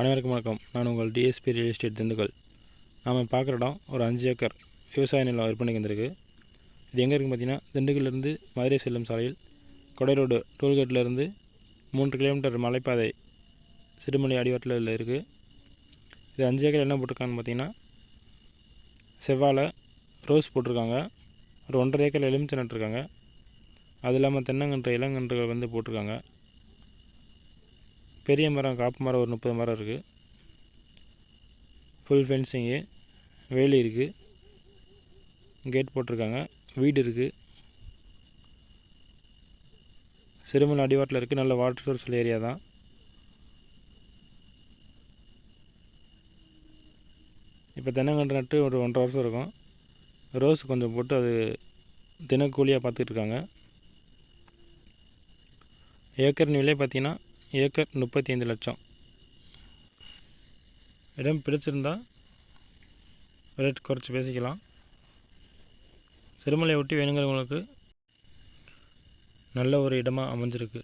அனைவருக்கும் வணக்கம். நான் உங்கள் டிஎஸ்பி ரியல் எஸ்டேட் திண்டுக்கல். நாம் பார்க்குற இடம் ஒரு அஞ்சு ஏக்கர் விவசாய நிலம் விற்பனைக்கு வந்திருக்கு. இது எங்கே இருக்குன்னு பார்த்தீங்கன்னா திண்டுக்கல்லிருந்து மதுரை செல்லும் சாலையில் கொடை ரோடு டோல்கேட்லேருந்து மூன்று கிலோமீட்டர் மலைப்பாதை சிறுமலை அடிவாரத்தில் இருக்குது இது அஞ்சு ஏக்கர் என்ன போட்டிருக்காங்கன்னு பார்த்தீங்கன்னா செவ்வாழை ரோஸ் போட்டிருக்காங்க. ஒரு ஒன்றரை ஏக்கர் எலுமிச்சை நட்டுருக்காங்க. அது இல்லாமல் தென்னங்கன்று இளங்கன்றுகள் வந்து போட்டிருக்காங்க. பெரிய மரம் காப்பு மரம் ஒரு முப்பது மரம் இருக்குது ஃபுல் ஃபென்சிங்கு வேலி இருக்குது கேட் போட்டிருக்காங்க. வீடு இருக்குது சிறுமலை அடிவாட்டில் இருக்குது நல்ல வாட்டர் சோர்ஸ் ஏரியா தான். இப்போ தென்னங்கன்று நட்டு ஒரு ஒன்றரை வருஷம் இருக்கும். ரோஸ் கொஞ்சம் போட்டு அது தினக்கூலியாக பார்த்துட்டு இருக்காங்க. ஏக்கர் விலை பார்த்தீங்கன்னா ஏக்கர் முப்பத்தி ஐந்து லட்சம். இடம் பிடிச்சிருந்தா ரேட் குறைச்சி பேசிக்கலாம். சிறுமலையை ஒட்டி வேணுங்கிறவங்களுக்கு நல்ல ஒரு இடமாக அமைஞ்சிருக்கு.